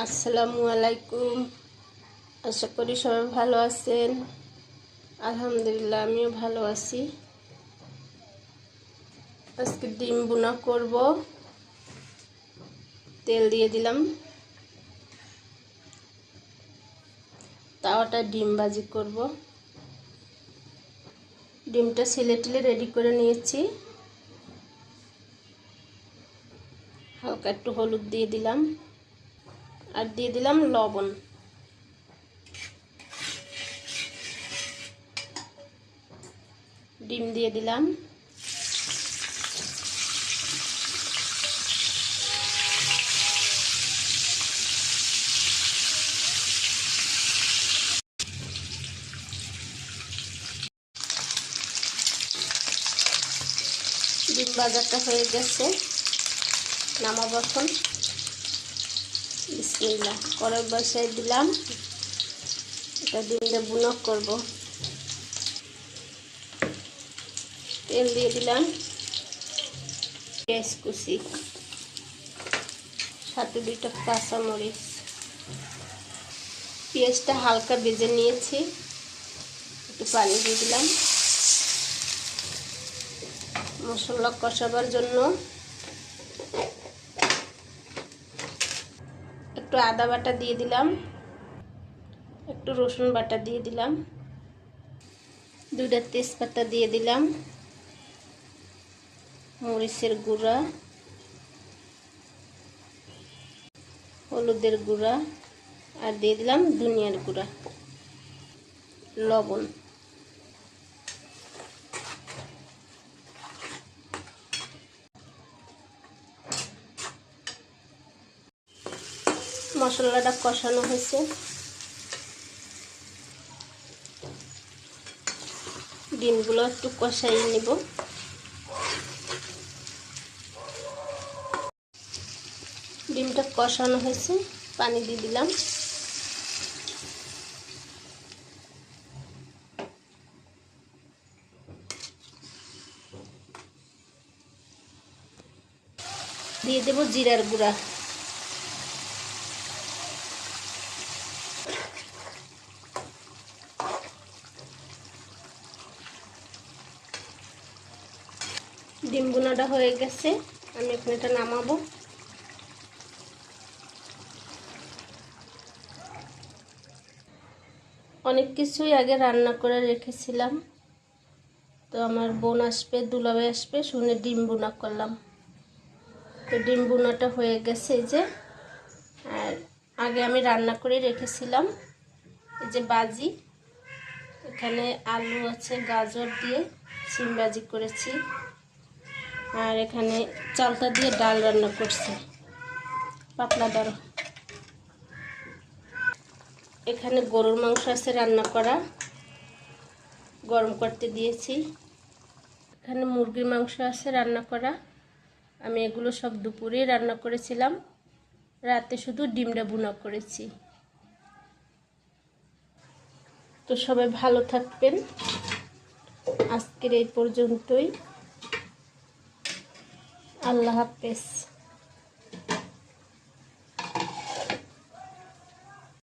আসসালামু আলাইকুম। আশা করি সবাই ভালো আছেন। আলহামদুলিল্লাহ, আমিও ভালো আছি। আজকে ডিম বুনা করব। তেল দিয়ে দিলাম। তাওয়াটা ডিম ভাজি করব। ডিমটা ছেলে টেলে রেডি করে নিয়েছি। হালকা একটু হলুদ দিয়ে দিলাম। আর দিয়ে দিলাম লবণ। ডিম দিয়ে দিলাম। ডিম বাজারটা হয়ে গেছে। নামাবো এখন। বিসমিল্লা কড়াই বসাই দিলাম। এটা ডিমটা বুনক করব। তেল দিয়ে দিলাম। পেঁয়াজ কুচি। সাথে দুইটা কাঁচামরিচ। পেঁয়াজটা হালকা ভেজে নিয়েছি। একটু পানি দিয়ে দিলাম। মশলা কষাবার জন্য একটু আদা বাটা দিয়ে দিলাম। একটু রসুন বাটা দিয়ে দিলাম। দুইটা তেজপাতা দিয়ে দিলাম। মরিচের গুঁড়া। হলুদের গুঁড়া। আর দিয়ে দিলাম ধনিয়ার গুঁড়া। লবণ। মশলাটা কষানো হয়েছে। ডিমগুলো একটু কষাই নিব। ডিমটা কষানো হয়েছে, পানি দিয়ে দিলাম। দিয়ে দেব জিরার গুঁড়া। ডিম বোনাটা হয়ে গেছে, আমি এখন এটা নামাবো। অনেক কিছুই আগে রান্না করে রেখেছিলাম। তো আমার বোন আসবে, দুলাভাই আসবে, শুনে ডিম বোনা করলাম। তো ডিম বোনাটা হয়ে গেছে যে। আর আগে আমি রান্না করে রেখেছিলাম। এই যে বাজি, এখানে আলু আছে, গাজর দিয়ে সিম বাজি করেছি। আর এখানে চালটা দিয়ে ডাল রান্না করছি। পাতলা দর এখানে গরুর মাংস আছে রান্না করা। গরম করতে দিয়েছি। এখানে মুরগির মাংস আছে রান্না করা। আমি এগুলো সব দুপুরেই রান্না করেছিলাম। রাতে শুধু ডিমটা বুনা করেছি। তো সবাই ভালো থাকবেন। আজকের এই পর্যন্তই। আল্লাহ হাফেজ।